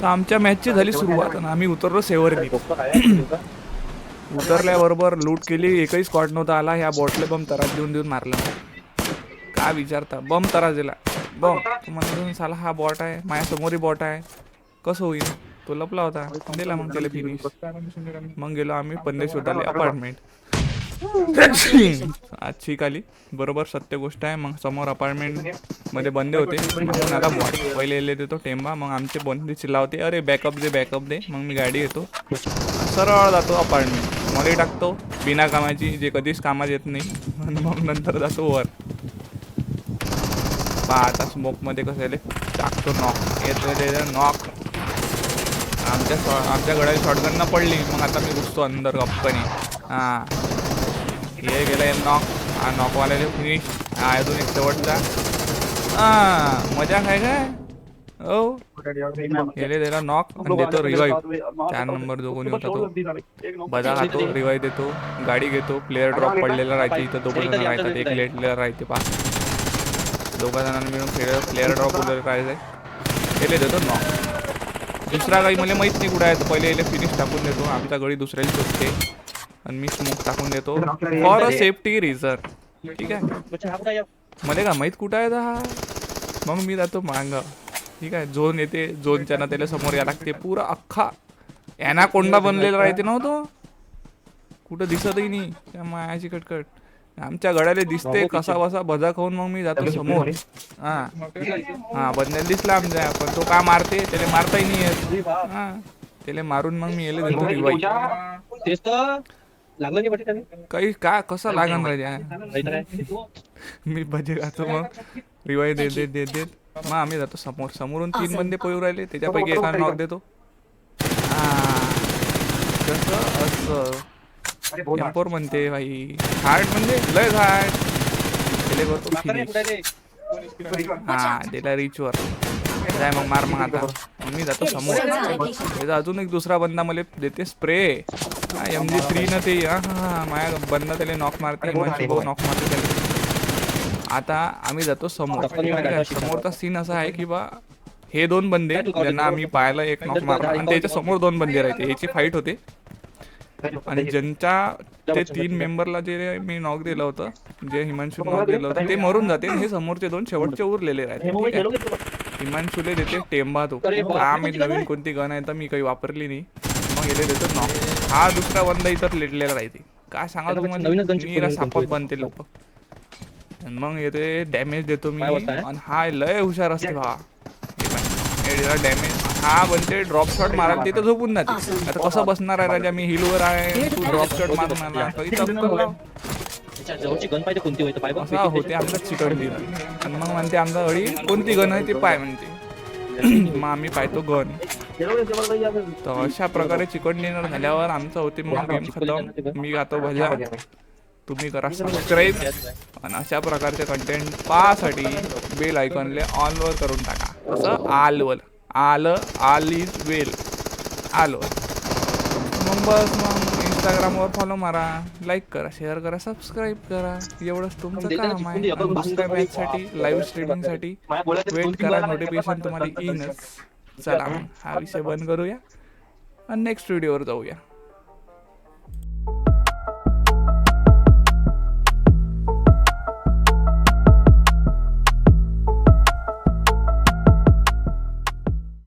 तर आमच्या मॅचची झाली सुरुवात आणि आम्ही उतरलो सेवरनी उतरल्याबरोबर लूट केली. एकही स्कॉट नव्हता आला. ह्या बॉटले बम तरास देऊन देऊन मारला. काय विचारता? बम तरास दिला. बम म्हणून साला हा बॉट आहे. माझ्यासमोरही बॉट आहे. कसं होईल? तो लपला होता. दिला मग त्याला फिनिश मग गेलो आम्ही पन्ने शोधाले अपार्टमेंट आज ठीक आली. बरोबर सत्य गोष्ट आहे. मग समोर अपार्टमेंटमध्ये बंदे होते. म्हणून आता पहिले देतो टेंबा. मग आमचे बंदे चिल्लावते अरे बॅकअप दे बॅकअप दे. मग मी गाडी येतो सरळ जातो अपार्टमेंटमध्ये टाकतो. बिना कामाची जे कधीच कामात येत नाही. आणि मग नंतर जातो वर. पहा आता स्मोकमध्ये कसं आहे टाकतो नॉक येतो नॉक आमच्या आमच्या गड्याला शॉटगन न पडली. मग आता मी घुसतो अंदर गप्पनी. हां. हे गेलं नॉक हा नॉकवाल्याला फिनिश अजून एक शेवटचा. हा मजा काय काय? हो. गेले त्याला नॉक आणि देतो रिवाईव्ह चार नंबर जो कोणी होता तो बजा खातो रिवाईव्ह देतो गाडी घेतो प्लेअर ड्रॉप पडलेला राहते इथं दोघं जण राहतात. एक लेट प्लेअर राहते पा. दोघा जणांना मिळून खेळ प्लेअर ड्रॉप वगैरे राहायचं गेले देतो नॉक दुसरा गाई मला माहीत नाही कुठं आहे. तर पहिले फिनिश टाकून देतो. आमचा गडी दुसऱ्याला शोधते. आणि मी स्मोक टाकून देतो. फॉर अ सेफ्टी रिझन ठीक आहे? मला का माहीत कुठं आहे हा? मग मी जातो मांग. ठीक आहे? झोन येते झोनच्या ना त्याला समोर या लागते. पुरा अख्खा याना कोंडा बनलेला राहते नव्हतो कुठं दिसतही नाही. त्या मायाची कटकट. आमच्या गड्याला दिसते कसा बसा भजा खाऊन मग मी जातो समोर. हा. हा बंदेल दिसला आमच्या पण तो का मारते? त्याला मारताही नाही येत. हा. त्याला मारून मग मी येले देतो रिवाई तेच तर. लागलं नाही वाटत काही का कसा लागन राजा मी भजे खातो मग. रिवाई देत देत देत देत मग आम्ही जातो समोर. समोरून तीन बंदे पळू राहिले. त्याच्यापैकी एका नॉक देतो. हा. कसं? असं. एम्पोर म्हणते भाई. हार्ड म्हणजे लय हार्ड त्याला करतो. हा त्याला रिच वर. जाय मग मार मग आता. मी जातो समोर. त्याचा अजून एक दुसरा बंदा मला देते. स्प्रे एम जी थ्री न ते हा माझ्या बंदा त्याला नॉक मारते नॉक मारते त्याला आता आम्ही जातो समोर। समोरचा सीन असा आहे की बा हे दोन बंदे ज्यांना आम्ही पाहायला एक नॉक मारला आणि त्याच्यासमोर दोन बंदे राहते याची फाईट होते. आणि ज्यांच्या ते तीन मेंबरला जे मी नॉक दिलं होतं जे हिमांशू नॉक दिलं होतं ते मरून जाते. हे समोरचे दोन शेवटचे उरलेले राहते हिमांशूले देते टेंबा तो. हा मी नवीन कोणती गन आहे तर मी काही वापरली नाही. याला देतो नॉक हा दुसरा बंदा इथं लेटलेला राहते काय सांगा तुम्हाला? सापत बनते लोक. मग येते डॅमेज देतो मी. आणि हा लय हुशार असते हा डॅमेज हा बनते ड्रॉप शॉट मारायला तिथं झोपून जाते. आता कसं बसणार आहे राजा? मी हिलवर आहे. तू ड्रॉप शॉट पाहिजे कोणती होती आमचा चिकन डिनर आणि मग म्हणते आमचा अडी कोणती गन आहे ते पाय म्हणते. मग आम्ही पाहतो गन तर अशा प्रकारे चिकन डिनर झाल्यावर आमचं होते मग गेम खतम. मी गातो भजा. तुम्ही करा सबस्क्राईब आणि अशा प्रकारचे कंटेंट पाहासाठी बेल आयकॉनले ऑनवर करून टाका. असं आलवर आलं आल इज वेल आलवर मग बस मग इंस्टाग्रामवर फॉलो मारा. लाईक करा शेअर करा सबस्क्राईब करा. एवढंच तुमचं काम आहे. दुसऱ्या मॅचसाठी लाईव्ह स्ट्रीमिंगसाठी वेट करा नोटिफिकेशन तुम्हाला येईनच. चला हा विषय बंद करूया. आणि नेक्स्ट व्हिडिओवर जाऊया.